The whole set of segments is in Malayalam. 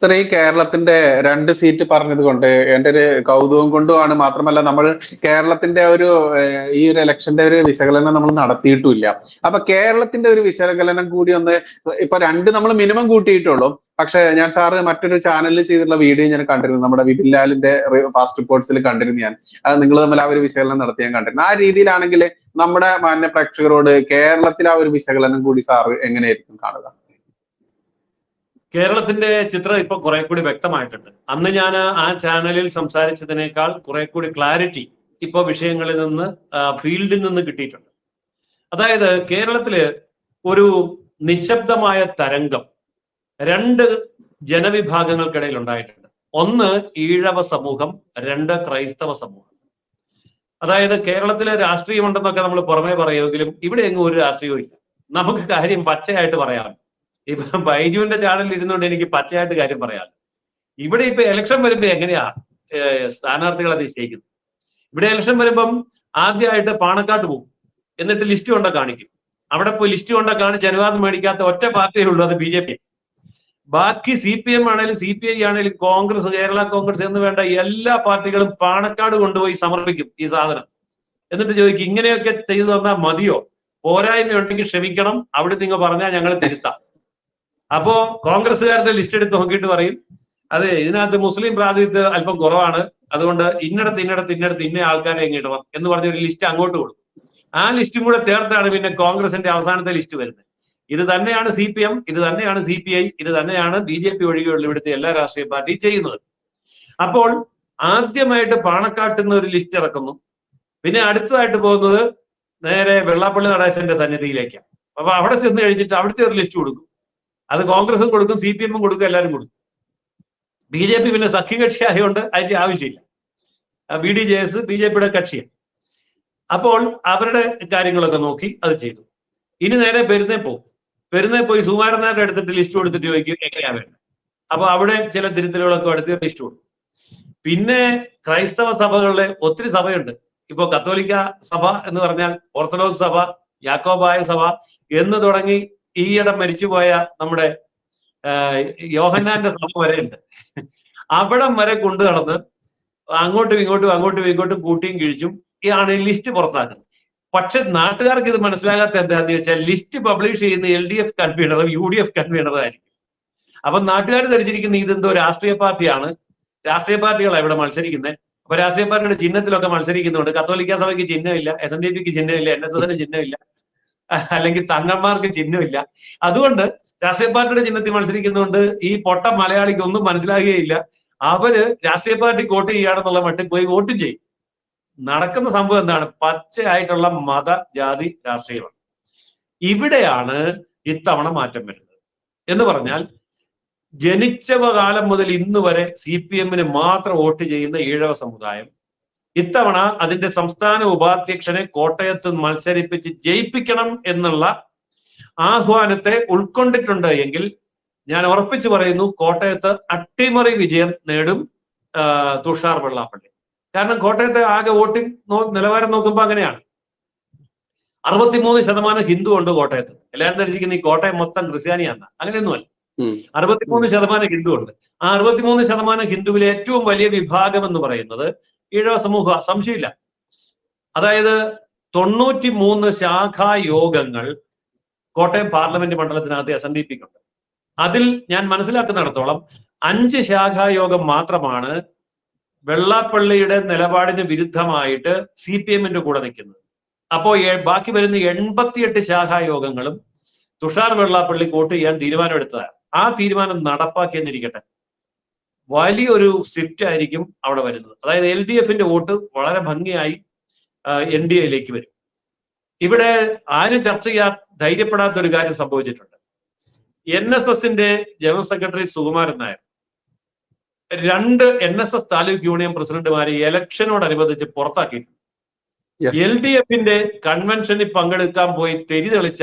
സർ ഈ കേരളത്തിന്റെ രണ്ട് സീറ്റ് പറഞ്ഞത് കൊണ്ട് എന്റെ ഒരു കൗതുകം കൊണ്ടുമാണ്. മാത്രമല്ല നമ്മൾ കേരളത്തിന്റെ ഒരു ഈ ഒരു ഇലക്ഷന്റെ ഒരു വിശകലനം നമ്മൾ നടത്തിയിട്ടില്ല അപ്പൊ കേരളത്തിന്റെ ഒരു വിശകലനം കൂടി ഒന്ന് ഇപ്പൊ രണ്ട് നമ്മൾ മിനിമം കൂട്ടിയിട്ടുള്ളൂ. പക്ഷെ ഞാൻ സാറ് മറ്റൊരു ചാനലിൽ ചെയ്തിട്ടുള്ള വീഡിയോ ഞാൻ കണ്ടിരുന്നു. നമ്മുടെ വിപിൻ ലാലിന്റെ ഫാസ്റ്റ് റിപ്പോർട്ട്സിൽ കണ്ടിരുന്നു ഞാൻ. അത് നിങ്ങൾ തമ്മിൽ ആ ഒരു വിശകലനം നടത്തി ഞാൻ കണ്ടിരുന്നു. ആ രീതിയിലാണെങ്കിൽ നമ്മുടെ മാന്യ പ്രേക്ഷകരോട് കേരളത്തിൽ ആ ഒരു വിശകലനം കൂടി സാറ് എങ്ങനെയായിരിക്കും കാണുക? കേരളത്തിന്റെ ചിത്രം ഇപ്പൊ കുറെ കൂടി വ്യക്തമായിട്ടുണ്ട്. അന്ന് ഞാൻ ആ ചാനലിൽ സംസാരിച്ചതിനേക്കാൾ കുറെ കൂടി ക്ലാരിറ്റി ഇപ്പൊ വിഷയങ്ങളിൽ നിന്ന് ഫീൽഡിൽ നിന്ന് കിട്ടിയിട്ടുണ്ട്. അതായത് കേരളത്തിൽ ഒരു നിശബ്ദമായ തരംഗം രണ്ട് ജനവിഭാഗങ്ങൾക്കിടയിൽ ഉണ്ടായിട്ടുണ്ട്. ഒന്ന് ഈഴവ സമൂഹം രണ്ട് ക്രൈസ്തവ സമൂഹം. അതായത് കേരളത്തിലെ രാഷ്ട്രീയമുണ്ടെന്നൊക്കെ നമ്മൾ പുറമേ പറയുമെങ്കിലും ഇവിടെ എങ്ങും ഒരു രാഷ്ട്രീയവും ഇല്ല. നമുക്ക് കാര്യം പച്ചയായിട്ട് പറയാം. ഇപ്പൊ ബൈജുവിന്റെ ചാനലിൽ ഇരുന്നുകൊണ്ട് എനിക്ക് പച്ചയായിട്ട് കാര്യം പറയാം ഇവിടെ ഇപ്പൊ ഇലക്ഷൻ വരുമ്പോ എങ്ങനെയാ സ്ഥാനാർത്ഥികളെ നിശ്ചയിക്കുന്നത് ഇവിടെ ഇലക്ഷൻ വരുമ്പം ആദ്യമായിട്ട് പാണക്കാട്ട് പോകും. എന്നിട്ട് ലിസ്റ്റ് കൊണ്ട കാണിക്കും. അവിടെ പോയി ലിസ്റ്റ് കൊണ്ട കാണിച്ച് അനുവാദം മേടിക്കാത്ത ഒറ്റ പാർട്ടിയേ ഉള്ളൂ അത് ബി ജെ പി. ബാക്കി സി പി എം ആണെങ്കിലും സി പി ഐ ആണെങ്കിലും കോൺഗ്രസ് കേരള കോൺഗ്രസ് എന്ന് വേണ്ട എല്ലാ പാർട്ടികളും പാണക്കാട് കൊണ്ടുപോയി സമർപ്പിക്കും ഈ സാധനം. എന്നിട്ട് ചോദിക്കും ഇങ്ങനെയൊക്കെ ചെയ്തു തന്നാൽ മതിയോ? പോരായ്മ ഉണ്ടെങ്കിൽ ക്ഷമിക്കണം അവിടെ നിങ്ങൾ പറഞ്ഞാൽ ഞങ്ങൾ തിരുത്താം. അപ്പോ കോൺഗ്രസ്സുകാരുടെ ലിസ്റ്റ് എടുത്ത് നോക്കിയിട്ട് പറയും. അതെ ഇതിനകത്ത് മുസ്ലിം പ്രാതിനിധ്യം അല്പം കുറവാണ്. അതുകൊണ്ട് ഇന്നടത്ത് ഇന്നടത്ത് ഇന്നടത്ത് ഇന്ന ആൾക്കാരെ ഇങ്ങിടണം എന്ന് പറഞ്ഞ ഒരു ലിസ്റ്റ് അങ്ങോട്ട് കൊടുക്കും. ആ ലിസ്റ്റും കൂടെ ചേർത്താണ് പിന്നെ കോൺഗ്രസിന്റെ അവസാനത്തെ ലിസ്റ്റ് വരുന്നത്. ഇത് തന്നെയാണ് സി പി എം ഇത് തന്നെയാണ് സി പി ഐ ഇത് തന്നെയാണ് ബി ജെ പി ഒഴികെയുള്ള ഇവിടുത്തെ എല്ലാ രാഷ്ട്രീയ പാർട്ടിയും ചെയ്യുന്നത്. അപ്പോൾ ആദ്യമായിട്ട് പാണക്കാട്ടുന്ന ഒരു ലിസ്റ്റ് ഇറക്കുന്നു. പിന്നെ അടുത്തതായിട്ട് പോകുന്നത് നേരെ വെള്ളാപ്പള്ളി നടേശന്റെ സന്നിധിയിലേക്കാണ്. അപ്പൊ അവിടെ ചെന്ന് കഴിഞ്ഞിട്ട് അവിടുത്തെ ഒരു ലിസ്റ്റ് കൊടുക്കും. അത് കോൺഗ്രസും കൊടുക്കും സി പി എമ്മും കൊടുക്കും എല്ലാവരും കൊടുക്കും. ബി ജെ പി പിന്നെ സഖ്യകക്ഷി ആയതുകൊണ്ട് അതിന്റെ ആവശ്യമില്ല. B D J S B J പിയുടെ കക്ഷിയാണ്. അപ്പോൾ അവരുടെ കാര്യങ്ങളൊക്കെ നോക്കി അത് ചെയ്തു. ഇനി നേരെ പെരുന്നേ പോകും പെരുന്നേ പോയി സുമാരനാരുടെ എടുത്തിട്ട് ലിസ്റ്റ് കൊടുത്തിട്ട് ചോദിക്കും എങ്ങനെയാ വേണ്ടത്? അപ്പൊ അവിടെ ചില തിരുത്തലുകളൊക്കെ എടുത്ത് ലിസ്റ്റ് കൊടുക്കും. പിന്നെ ക്രൈസ്തവ സഭകളിലെ ഒത്തിരി സഭയുണ്ട്. ഇപ്പോ കത്തോലിക്ക സഭ എന്ന് പറഞ്ഞാൽ ഓർത്തഡോക്സ് സഭ യാക്കോബായ സഭ എന്ന് തുടങ്ങി ഈയിടെ മരിച്ചുപോയ നമ്മുടെ യോഹന്നാന്റെ സഭ ഉണ്ട്. അവിടം വരെ കൊണ്ടു നടന്ന് അങ്ങോട്ടും ഇങ്ങോട്ടും അങ്ങോട്ടും ഇങ്ങോട്ടും കൂട്ടിയും കിഴിച്ചും ആണ് ലിസ്റ്റ് പുറത്താക്കുന്നത്. പക്ഷെ നാട്ടുകാർക്ക് ഇത് മനസ്സിലാകാത്ത എന്താന്ന് വെച്ചാൽ ലിസ്റ്റ് പബ്ലിഷ് ചെയ്യുന്ന എൽ ഡി എഫ് കൺവീനറും യു ഡി എഫ് കൺവീനറും ആയിരിക്കും. അപ്പൊ നാട്ടുകാർ ധരിച്ചിരിക്കുന്ന ഇതെന്തോ രാഷ്ട്രീയ പാർട്ടിയാണ്. രാഷ്ട്രീയ പാർട്ടികളാണ് ഇവിടെ മത്സരിക്കുന്നത്. അപ്പൊ രാഷ്ട്രീയ പാർട്ടിയുടെ ചിഹ്നത്തിലൊക്കെ മത്സരിക്കുന്നുണ്ട്. കത്തോലിക്ക സഭയ്ക്ക് ചിഹ്നമില്ല എസ് എൻ ഡി പിക്ക് ചിഹ്നമില്ല എൻ എസ് എസിന് ചിഹ്നമില്ല. അല്ലെങ്കിൽ തങ്ങന്മാർക്ക് ചിഹ്നമില്ല. അതുകൊണ്ട് രാഷ്ട്രീയ പാർട്ടിയുടെ ചിഹ്നത്തിൽ മത്സരിക്കുന്നതുകൊണ്ട് ഈ പൊട്ട മലയാളിക്ക് ഒന്നും മനസ്സിലാകുകയില്ല. അവർ രാഷ്ട്രീയ പാർട്ടി വോട്ട് ചെയ്യാണെന്നുള്ള മട്ടിൽ പോയി വോട്ട് ചെയ്യും. നടക്കുന്ന സംഭവം എന്താണ്? പച്ചയായിട്ടുള്ള മത ജാതി രാഷ്ട്രീയമാണ്. ഇവിടെയാണ് ഇത്തവണ മാറ്റം വരുന്നത്. എന്ന് പറഞ്ഞാൽ ജനിച്ചവ കാലം മുതൽ ഇന്ന് വരെ സി പി എമ്മിന് മാത്രം വോട്ട് ചെയ്യുന്ന ഈഴവ സമുദായം ഇത്തവണ അതിന്റെ സംസ്ഥാന ഉപാധ്യക്ഷനെ കോട്ടയത്ത് മത്സരിപ്പിച്ച് ജയിപ്പിക്കണം എന്നുള്ള ആഹ്വാനത്തെ ഉൾക്കൊണ്ടിട്ടുണ്ട് എങ്കിൽ ഞാൻ ഉറപ്പിച്ചു പറയുന്നു കോട്ടയത്ത് അട്ടിമറി വിജയം നേടും തുഷാർ വെള്ളാപ്പള്ളി. കാരണം കോട്ടയത്തെ ആകെ വോട്ടിംഗ് നിലവാരം നോക്കുമ്പോൾ അങ്ങനെയാണ്. അറുപത്തിമൂന്ന് ശതമാനം ഹിന്ദു ഉണ്ട് കോട്ടയത്ത്. എല്ലാവരും ധരിച്ചിരിക്കുന്ന ഈ കോട്ടയം മൊത്തം ക്രിസ്ത്യാനിയാണ് അങ്ങനെയൊന്നുമല്ല. അറുപത്തിമൂന്ന് ശതമാനം ഹിന്ദു ഉണ്ട്. ആ അറുപത്തിമൂന്ന് ശതമാനം ഹിന്ദുവിലെ ഏറ്റവും വലിയ വിഭാഗം എന്ന് പറയുന്നത് ഈഴവ സമൂഹ സംശയമില്ല. അതായത് തൊണ്ണൂറ്റി മൂന്ന് ശാഖാ യോഗങ്ങൾ കോട്ടയം പാർലമെന്റ് മണ്ഡലത്തിനകത്ത് എസ് എൻ ഡി പിക്കുണ്ട് അതിൽ ഞാൻ മനസ്സിലാക്കുന്നിടത്തോളം അഞ്ച് ശാഖായോഗം മാത്രമാണ് വെള്ളാപ്പള്ളിയുടെ നിലപാടിന് വിരുദ്ധമായിട്ട് സി പി എമ്മിന്റെ കൂടെ നിൽക്കുന്നത്. അപ്പോ ബാക്കി വരുന്ന എൺപത്തിയെട്ട് ശാഖായോഗങ്ങളും തുഷാർ വെള്ളാപ്പള്ളി വോട്ട് ചെയ്യാൻ തീരുമാനമെടുത്തതാണ്. ആ തീരുമാനം നടപ്പാക്കിയെന്നിരിക്കട്ടെ. വലിയൊരു സ്വിഫ്റ്റ് ആയിരിക്കും അവിടെ വരുന്നത്. അതായത് എൽ ഡി എഫിന്റെ വോട്ട് വളരെ ഭംഗിയായി എൻ ഡി എയിലേക്ക് വരും. ഇവിടെ ആരും ചർച്ച ചെയ്യാൻ ധൈര്യപ്പെടാത്ത ഒരു കാര്യം സംഭവിച്ചിട്ടുണ്ട്. എൻ എസ് എസിന്റെ ജനറൽ സെക്രട്ടറി സുകുമാരൻ നായർ രണ്ട് N S S taluk union പ്രസിഡന്റുമാരെ ഇലക്ഷനോടനുബന്ധിച്ച് പുറത്താക്കിയിട്ടുണ്ട്. എൽ ഡി എഫിന്റെ കൺവെൻഷനിൽ പങ്കെടുക്കാൻ പോയി തെരി തെളിച്ച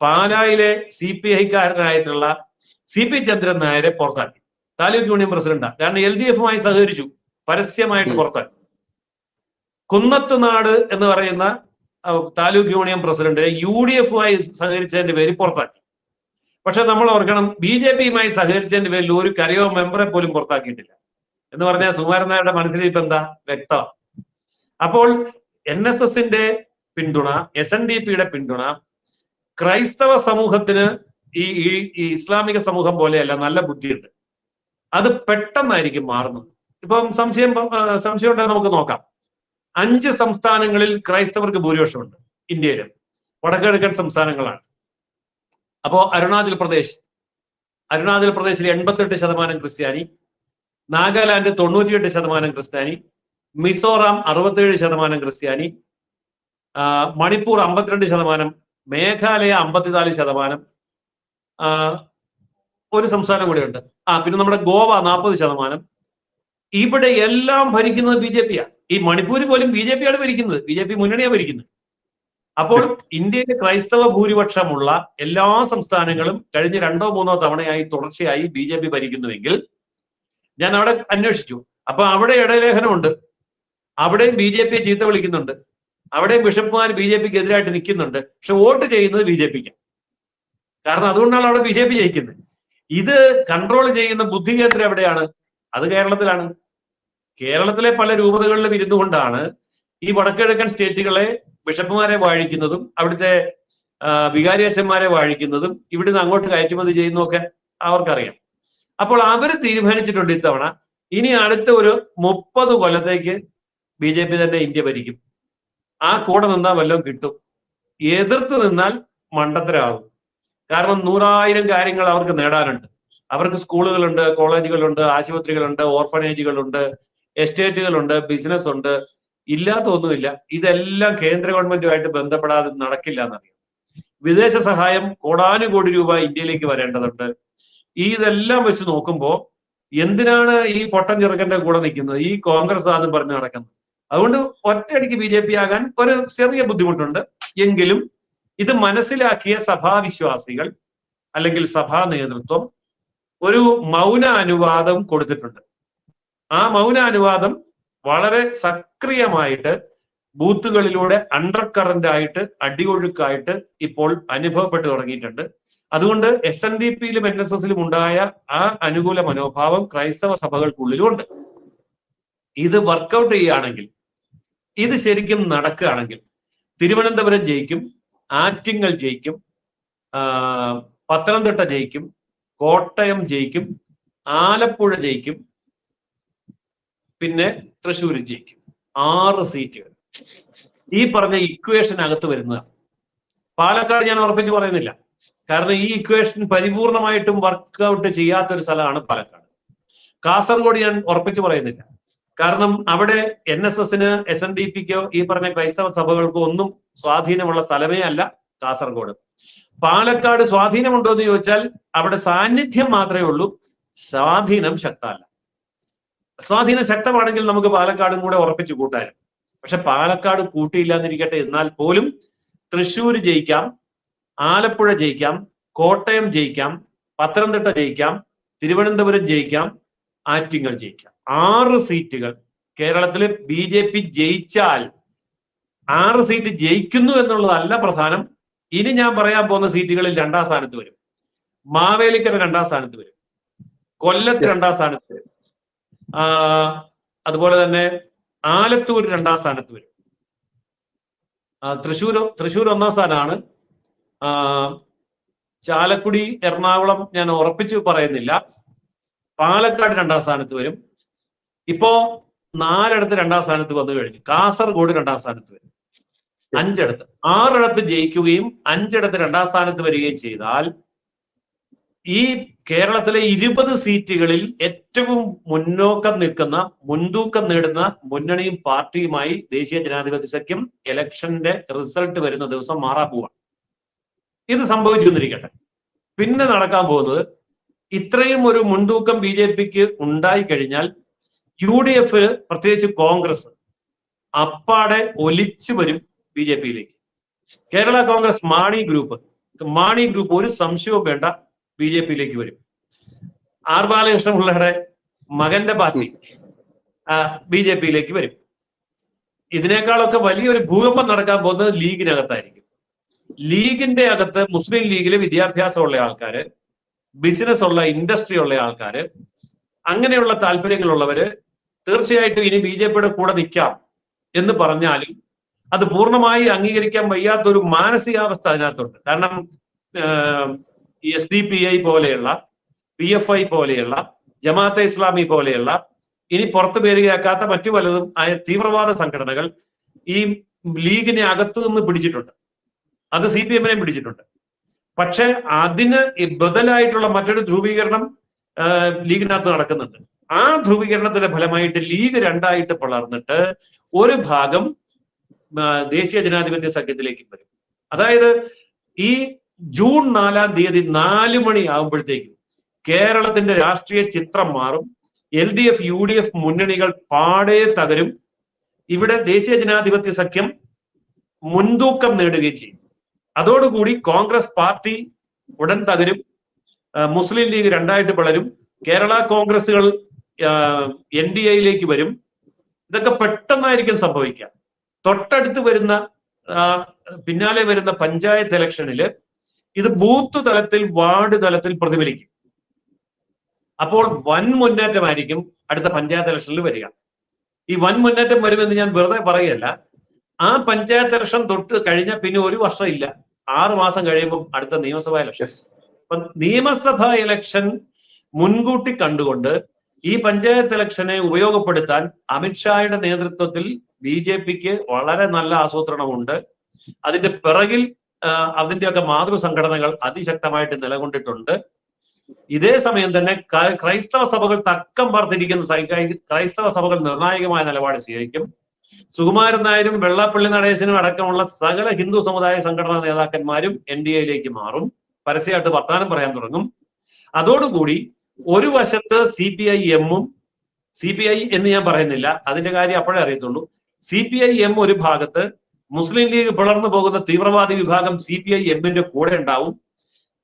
പാലായിലെ സി പി ഐക്കാരനായിട്ടുള്ള സി പി ചന്ദ്രൻ നായരെ പുറത്താക്കി. താലൂക്ക് യൂണിയൻ പ്രസിഡന്റാണ് കാരണം എൽ ഡി എഫുമായി സഹകരിച്ചു. പരസ്യമായിട്ട് പുറത്താൻ പുറത്താക്കി കുന്നത്തുനാട് എന്ന് പറയുന്ന taluk union president U D എഫുമായി സഹകരിച്ചതിന്റെ പേര് പുറത്താക്കി. പക്ഷെ നമ്മൾ ഓർക്കണം ബി ജെ പിയുമായി സഹകരിച്ചതിന്റെ പേരിൽ ഒരു കരയോ മെമ്പറെ പോലും പുറത്താക്കിയിട്ടില്ല. എന്ന് പറഞ്ഞാൽ സുകുമാരൻ നായരുടെ മനസ്സിൽ ഇപ്പൊ എന്താ? വ്യക്തം അപ്പോൾ എൻ എസ് എസിന്റെ പിന്തുണ എസ് എൻ ഡി പിയുടെ പിന്തുണ ക്രൈസ്തവ സമൂഹത്തിന് ഈ- ഈ ഇസ്ലാമിക സമൂഹം പോലെയല്ല നല്ല ബുദ്ധിയുണ്ട്. അത് പെട്ടെന്നായിരിക്കും മാറുന്നത്. ഇപ്പം സംശയം സംശയം ഉണ്ടെങ്കിൽ നമുക്ക് നോക്കാം. അഞ്ച് സംസ്ഥാനങ്ങളിൽ ക്രൈസ്തവർക്ക് ഭൂരിപക്ഷമുണ്ട് ഇന്ത്യയിൽ വടക്കിഴക്കൻ സംസ്ഥാനങ്ങളാണ്. അപ്പോ അരുണാചൽ പ്രദേശ്. അരുണാചൽ പ്രദേശിൽ എൺപത്തെട്ട് ശതമാനം ക്രിസ്ത്യാനി. നാഗാലാൻഡ് തൊണ്ണൂറ്റിയെട്ട് ശതമാനം ക്രിസ്ത്യാനി. മിസോറാം അറുപത്തേഴ് ശതമാനം ക്രിസ്ത്യാനി. മണിപ്പൂർ അമ്പത്തിരണ്ട് ശതമാനം. മേഘാലയ അമ്പത്തിനാല് ശതമാനം. ഒരു സംസ്ഥാനം കൂടിയുണ്ട്. ആ പിന്നെ നമ്മുടെ ഗോവ നാൽപ്പത് ശതമാനം. ഇവിടെ എല്ലാം ഭരിക്കുന്നത് ബി ജെ പിയാണ് ഈ മണിപ്പൂർ പോലും ബി ജെ പിയാണ് ഭരിക്കുന്നത്. ബി ജെ പി മുന്നണിയാണ് ഭരിക്കുന്നത്. അപ്പോൾ ഇന്ത്യയിലെ ക്രൈസ്തവ ഭൂരിപക്ഷമുള്ള എല്ലാ സംസ്ഥാനങ്ങളും കഴിഞ്ഞ രണ്ടോ മൂന്നോ തവണയായി തുടർച്ചയായി ബി ജെ പി ഭരിക്കുന്നുവെങ്കിൽ ഞാൻ അവിടെ അന്വേഷിച്ചു. അപ്പൊ അവിടെ ഇടലേഖനമുണ്ട്. അവിടെയും ബി ജെ പിയെ ചീത്ത വിളിക്കുന്നുണ്ട്. അവിടെയും ബിഷപ്പുമാർ ബി ജെ പിക്ക് എതിരായിട്ട് നിൽക്കുന്നുണ്ട്. പക്ഷെ വോട്ട് ചെയ്യുന്നത് ബി ജെ പിക്ക്. കാരണം അതുകൊണ്ടാണ് അവിടെ ബി ജെ പി ജയിക്കുന്നത്. ഇത് കൺട്രോൾ ചെയ്യുന്ന ബുദ്ധി കേന്ദ്രം എവിടെയാണ്? അത് കേരളത്തിലാണ്. കേരളത്തിലെ പല രൂപതകളിലും ഇരുന്നുകൊണ്ടാണ് ഈ വടക്കിഴക്കൻ സ്റ്റേറ്റുകളെ ബിഷപ്പുമാരെ വാഴിക്കുന്നതും അവിടുത്തെ വികാരി അച്ഛന്മാരെ വാഴിക്കുന്നതും ഇവിടുന്ന് അങ്ങോട്ട് കയറ്റുമതി ചെയ്യുന്നതൊക്കെ അവർക്കറിയാം. അപ്പോൾ അവർ തീരുമാനിച്ചിട്ടുണ്ട് ഇത്തവണ ഇനി അടുത്ത ഒരു മുപ്പത് കൊല്ലത്തേക്ക് ബി ജെ പി തന്നെ ഇന്ത്യ ഭരിക്കും. ആ കൂടെ നിന്നാൽ വല്ലതും കിട്ടും. എതിർത്ത് നിന്നാൽ മണ്ടത്തരാകും. കാരണം നൂറായിരം കാര്യങ്ങൾ അവർക്ക് നേടാനുണ്ട്. അവർക്ക് സ്കൂളുകളുണ്ട് കോളേജുകളുണ്ട് ആശുപത്രികളുണ്ട് ഓർഫനേജുകളുണ്ട് എസ്റ്റേറ്റുകളുണ്ട് ബിസിനസ് ഉണ്ട് ഇല്ലാത്ത ഒന്നുമില്ല ഇതെല്ലാം കേന്ദ്ര ഗവൺമെന്റുമായിട്ട് ബന്ധപ്പെടാതെ നടക്കില്ല എന്നറിയാം. വിദേശ സഹായം കോടാനുകോടി രൂപ ഇന്ത്യയിലേക്ക് വരേണ്ടതുണ്ട്. ഈ ഇതെല്ലാം വെച്ച് നോക്കുമ്പോൾ എന്തിനാണ് ഈ പൊട്ടൻ ചെറുക്കന്റെ കൂടെ നിൽക്കുന്നത്? ഈ കോൺഗ്രസ് ആദ്യം പറഞ്ഞ് നടക്കുന്നത്. അതുകൊണ്ട് ഒറ്റയടിക്ക് ബി ജെ പി ആകാൻ ഒരു ചെറിയ ബുദ്ധിമുട്ടുണ്ട്. എങ്കിലും ഇത് മനസ്സിലാക്കിയ സഭാവിശ്വാസികൾ അല്ലെങ്കിൽ സഭാ നേതൃത്വം ഒരു മൗന അനുവാദം കൊടുത്തിട്ടുണ്ട്. ആ മൗന അനുവാദം വളരെ സക്രിയമായിട്ട് ബൂത്തുകളിലൂടെ അണ്ടർ കറന്റ് ആയിട്ട് അടിയൊഴുക്കായിട്ട് ഇപ്പോൾ അനുഭവപ്പെട്ടു തുടങ്ങിയിട്ടുണ്ട്. അതുകൊണ്ട് എസ് എൻ ഡി പിയിലും എൻ എസ് എസിലും ഉണ്ടായ ആ അനുകൂല മനോഭാവം ക്രൈസ്തവ സഭകൾക്കുള്ളിലും ഉണ്ട്. ഇത് വർക്കൗട്ട് ചെയ്യുകയാണെങ്കിൽ ഇത് ശരിക്കും നടക്കുകയാണെങ്കിൽ തിരുവനന്തപുരം ജയിക്കും ആറ്റിങ്ങൽ ജയിക്കും പത്തനംതിട്ട ജയിക്കും കോട്ടയം ജയിക്കും ആലപ്പുഴ ജയിക്കും പിന്നെ തൃശ്ശൂർ ജയിക്കും. ആറ് സീറ്റുകൾ. ഈ പറഞ്ഞ ഇക്വേഷൻ അകത്ത് വരുന്നതാണ് പാലക്കാട് ഞാൻ ഉറപ്പിച്ച് പറയുന്നില്ല. കാരണം ഈ ഇക്വേഷൻ പരിപൂർണമായിട്ടും വർക്കൗട്ട് ചെയ്യാത്ത ഒരു സ്ഥലമാണ് പാലക്കാട്. കാസർഗോഡ് ഞാൻ ഉറപ്പിച്ച് പറയുന്നില്ല. കാരണം അവിടെ എൻ എസ് എസിന് എസ് എൻ ഡി പിക്കോ ഈ പറഞ്ഞ ക്രൈസ്തവ സഭകൾക്കോ ഒന്നും സ്വാധീനമുള്ള സ്ഥലമേ അല്ല കാസർഗോഡ്. പാലക്കാട് സ്വാധീനമുണ്ടോ എന്ന് ചോദിച്ചാൽ അവിടെ സാന്നിധ്യം മാത്രമേ ഉള്ളൂ സ്വാധീനം ശക്തമല്ല. സ്വാധീനം ശക്തമാണെങ്കിൽ നമുക്ക് പാലക്കാടും കൂടെ ഉറപ്പിച്ചു കൂട്ടാനും. പക്ഷെ പാലക്കാട് കൂട്ടിയില്ല എന്നിരിക്കട്ടെ എന്നാൽ പോലും തൃശ്ശൂർ ജയിക്കാം ആലപ്പുഴ ജയിക്കാം കോട്ടയം ജയിക്കാം പത്തനംതിട്ട ജയിക്കാം തിരുവനന്തപുരം ജയിക്കാം ആറ്റിങ്ങൽ ജയിക്കാം. ആറ് സീറ്റുകൾ. കേരളത്തിൽ ബി ജെ പി ജയിച്ചാൽ ആറ് സീറ്റ് ജയിക്കുന്നു എന്നുള്ളതല്ല പ്രധാനം. ഇനി ഞാൻ പറയാൻ പോകുന്ന സീറ്റുകളിൽ രണ്ടാം സ്ഥാനത്ത് വരും. മാവേലിക്കര രണ്ടാം സ്ഥാനത്ത് വരും. കൊല്ലത്ത് രണ്ടാം സ്ഥാനത്ത് വരും. ആ, അതുപോലെ തന്നെ ആലത്തൂർ രണ്ടാം സ്ഥാനത്ത് വരും. തൃശ്ശൂർ തൃശ്ശൂർ ഒന്നാം സ്ഥാനമാണ്. ചാലക്കുടി എറണാകുളം ഞാൻ ഉറപ്പിച്ച് പറയുന്നില്ല. പാലക്കാട് രണ്ടാം സ്ഥാനത്ത് വരും. ഇപ്പോ നാലിടത്ത് രണ്ടാം സ്ഥാനത്ത് വന്നു കഴിഞ്ഞു. കാസർഗോഡ് രണ്ടാം സ്ഥാനത്ത് വരും. അഞ്ചിടത്ത്. ആറിടത്ത് ജയിക്കുകയും അഞ്ചിടത്ത് രണ്ടാം സ്ഥാനത്ത് വരികയും ചെയ്താൽ ഈ കേരളത്തിലെ ഇരുപത് സീറ്റുകളിൽ ഏറ്റവും മുന്നോക്കം നിൽക്കുന്ന മുൻതൂക്കം നേടുന്ന മുന്നണിയും പാർട്ടിയുമായി ദേശീയ ജനാധിപത്യ സഖ്യം ഇലക്ഷന്റെ റിസൾട്ട് വരുന്ന ദിവസം മാറാൻ പോവാണ്. ഇത് സംഭവിച്ചു എന്നിരിക്കട്ടെ പിന്നെ നടക്കാൻ പോകുന്നത് ഇത്രയും ഒരു മുൻതൂക്കം ബി ജെ പിക്ക് ഉണ്ടായി കഴിഞ്ഞാൽ യു ഡി എഫ് പ്രത്യേകിച്ച് കോൺഗ്രസ് അപ്പാടെ ഒലിച്ചു വരും ബി ജെ പിയിലേക്ക് Kerala Congress Mani group. Mani group ഒരു സംശയവും വേണ്ട ബി ജെ പിയിലേക്ക് വരും. ആർ ബാലകൃഷ്ണൻ പിള്ളയുടെ മകന്റെ പാർട്ടി ബി ജെ പിയിലേക്ക് വരും. ഇതിനേക്കാളൊക്കെ വലിയൊരു ഭൂകമ്പം നടക്കാൻ പോകുന്നത് ലീഗിനകത്തായിരിക്കും. ലീഗിന്റെ അകത്ത് മുസ്ലിം ലീഗിൽ വിദ്യാഭ്യാസമുള്ള ആൾക്കാര് ബിസിനസ് ഉള്ള ഇൻഡസ്ട്രി ഉള്ള ആൾക്കാര് അങ്ങനെയുള്ള താല്പര്യങ്ങളുള്ളവര് തീർച്ചയായിട്ടും ഇനി ബി ജെ പിയുടെ കൂടെ നിൽക്കാം എന്ന് പറഞ്ഞാലും അത് പൂർണമായി അംഗീകരിക്കാൻ വയ്യാത്തൊരു മാനസികാവസ്ഥ അതിനകത്തുണ്ട്. കാരണം എസ് ഡി പി ഐ പോലെയുള്ള പി എഫ് ഐ പോലെയുള്ള ജമാഅത്തെ ഇസ്ലാമി പോലെയുള്ള ഇനി പുറത്തു പേരുകയാക്കാത്ത മറ്റു പലതും ആയ തീവ്രവാദ സംഘടനകൾ ഈ ലീഗിനെ അകത്തു നിന്ന് പിടിച്ചിട്ടുണ്ട്. അത് സി പി എമ്മിനെയും പിടിച്ചിട്ടുണ്ട്. പക്ഷെ അതിന് ബദലായിട്ടുള്ള മറ്റൊരു ധ്രുവീകരണം ലീഗിനകത്ത് നടക്കുന്നുണ്ട്. ആ ധ്രുവീകരണത്തിന്റെ ഫലമായിട്ട് ലീഗ് രണ്ടായിട്ട് പിളർന്നിട്ട് ഒരു ഭാഗം ദേശീയ ജനാധിപത്യ സഖ്യത്തിലേക്ക് വരും. അതായത് ഈ ജൂൺ നാലാം തീയതി നാല് മണി ആകുമ്പോഴത്തേക്കും കേരളത്തിന്റെ രാഷ്ട്രീയ ചിത്രം മാറും. L D F U D F മുന്നണികൾ പാടെ തകരും. ഇവിടെ ദേശീയ ജനാധിപത്യ സഖ്യം മുൻതൂക്കം നേടുകയും ചെയ്യും. അതോടുകൂടി കോൺഗ്രസ് പാർട്ടി ഉടൻ തകരും. മുസ്ലിം ലീഗ് രണ്ടായിട്ട് പിളരും. കേരള കോൺഗ്രസുകൾ എൻ ഡി എയിലേക്ക് വരും. ഇതൊക്കെ പെട്ടെന്നായിരിക്കും സംഭവിക്കുക. തൊട്ടടുത്ത് വരുന്ന പിന്നാലെ വരുന്ന പഞ്ചായത്ത് ഇലക്ഷനിൽ ഇത് ബൂത്ത് തലത്തിൽ വാർഡ് തലത്തിൽ പ്രതിഫലിക്കും. അപ്പോൾ വൻ മുന്നേറ്റമായിരിക്കും അടുത്ത പഞ്ചായത്ത് ഇലക്ഷനിൽ വരിക. ഈ വൻ മുന്നേറ്റം വരുമെന്ന് ഞാൻ വെറുതെ പറയുകയല്ല. ആ പഞ്ചായത്ത് ഇലക്ഷൻ തൊട്ട് കഴിഞ്ഞ പിന്നെ ഒരു വർഷം ഇല്ല. ആറ് മാസം കഴിയുമ്പോൾ അടുത്ത നിയമസഭാ ഇലക്ഷൻ. അപ്പൊ നിയമസഭാ ഇലക്ഷൻ മുൻകൂട്ടി കണ്ടുകൊണ്ട് ഈ പഞ്ചായത്ത് ഇലക്ഷനെ ഉപയോഗപ്പെടുത്താൻ അമിത്ഷായുടെ നേതൃത്വത്തിൽ ബി ജെ പിക്ക് വളരെ നല്ല ആസൂത്രണമുണ്ട്. അതിന്റെ പിറകിൽ അതിന്റെ അതിന്റെയൊക്കെ മാതൃ സംഘടനകൾ അതിശക്തമായിട്ട് നിലകൊണ്ടിട്ടുണ്ട്. ഇതേ സമയം തന്നെ ക്രൈസ്തവ സഭകൾ തക്കം പാർത്തിരിക്കുന്ന ക്രൈസ്തവ സഭകൾ നിർണായകമായ നിലപാട് സ്വീകരിക്കും. സുകുമാരൻ നായരും വെള്ളാപ്പള്ളി നടേശനും അടക്കമുള്ള സകല ഹിന്ദു സമുദായ സംഘടനാ നേതാക്കന്മാരും എൻ ഡി എയിലേക്ക് മാറും. പരസ്യമായിട്ട് വർത്താനം പറയാൻ തുടങ്ങും. അതോടുകൂടി ഒരു വശത്ത് സി പി ഐ എമ്മും സി പി ഐ എന്ന് ഞാൻ പറയുന്നില്ല. അതിന്റെ കാര്യം അപ്പോഴേ അറിയത്തുള്ളൂ. സി പി ഐ എം ഒരു ഭാഗത്ത് മുസ്ലിം ലീഗ് പിളർന്നു പോകുന്ന തീവ്രവാദി വിഭാഗം സി പി ഐ എമ്മിന്റെ കൂടെ ഉണ്ടാവും.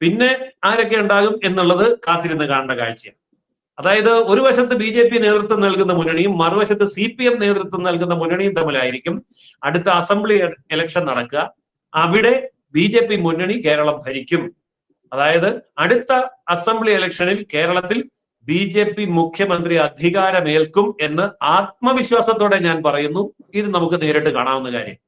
പിന്നെ ആരൊക്കെ ഉണ്ടാകും എന്നുള്ളത് കാത്തിരുന്ന് കാണേണ്ട കാഴ്ചയാണ്. അതായത് ഒരു വശത്ത് ബി ജെ പി നേതൃത്വം നൽകുന്ന മുന്നണിയും മറുവശത്ത് സി പി എം നേതൃത്വം നൽകുന്ന മുന്നണിയും തമ്മിലായിരിക്കും അടുത്ത അസംബ്ലി ഇലക്ഷൻ നടക്കുക. അവിടെ ബി ജെ പി മുന്നണി കേരളം ഭരിക്കും. അതായത് അടുത്ത അസംബ്ലി ഇലക്ഷനിൽ കേരളത്തിൽ ബി ജെ പി മുഖ്യമന്ത്രി അധികാരമേൽക്കും എന്ന് ആത്മവിശ്വാസത്തോടെ ഞാൻ പറയുന്നു. ഇത് നമുക്ക് നേരിട്ട് കാണാവുന്ന കാര്യം.